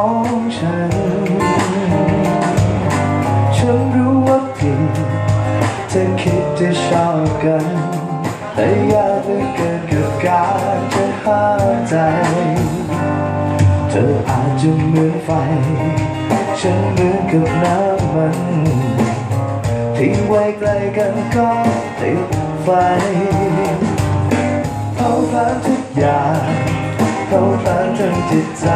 ของฉัน ฉันรู้ว่าผิดเธอคิดจะชอบกัน แต่ยากเหลือเกินกับการจะห้าใจ เธออาจจะเหมือนไฟ ฉันเหมือนกับน้ำมันทิ้งไว้ใกล้กันก็ติดไฟเผาผลาญทุกอย่างเผาผลาญทั้งจิตใจ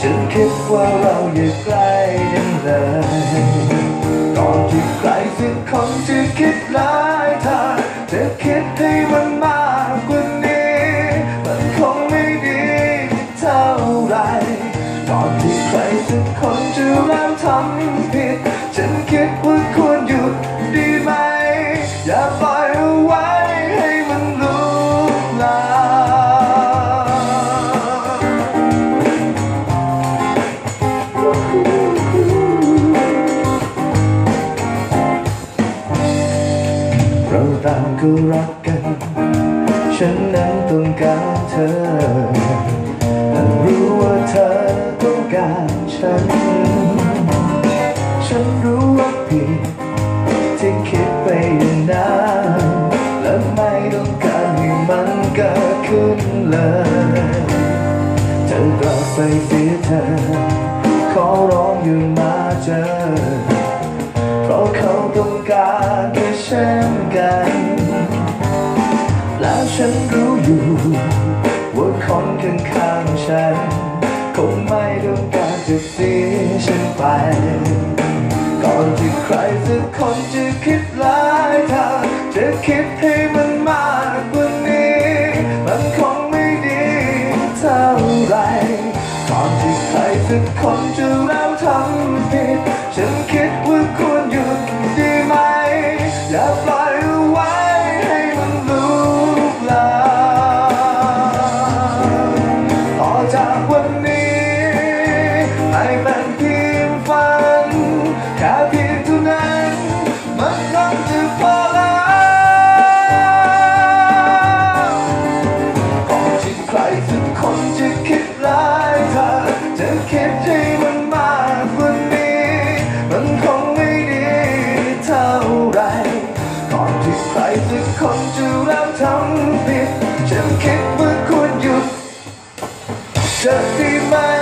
ฉันคิดว่าเราอยู่ใกล้กันเลยก่อนที่ใครสักคนจะคิดหลายเธอจะคิดให้มันมาก ก็รักกัน ฉันนั้นต้องการเธอแต่รู้ว่าเธอต้องการฉัน ฉันรู้ว่าผิดที่คิดไปอย่างนั้นและไม่ต้องการให้มันเกิดขึ้นเลยเธอกลับไปเสียเธอ ขอร้องอยู่มาเจอ เพราะเขาต้องการแค่เช่นกัน ฉันรู้อยู่ ว่าคนข้างๆฉัน คงไม่ต้องการจะเสียฉันไป ก่อนที่ใครสักคนจะคิดร้ายเธอจะคิดให้มันมากกว่านี้ มันคงไม่ดีเท่าไรก่อนที่ใครสักคนจะเริ่มทำผิด ฉันคิดว่าควรหยุดดีไหมอย่าปล่อย วันนี้ให้เป็นเพียงฝันแค่เพียงเท่านั้นมันคงจะพอแล้วก่อนที่ใครสักคนจะคิดร้ายเธอจะคิดให้มันมากกว่านี้ มันคงไม่ดีเท่าไรก่อนที่ใครสักคน Just be my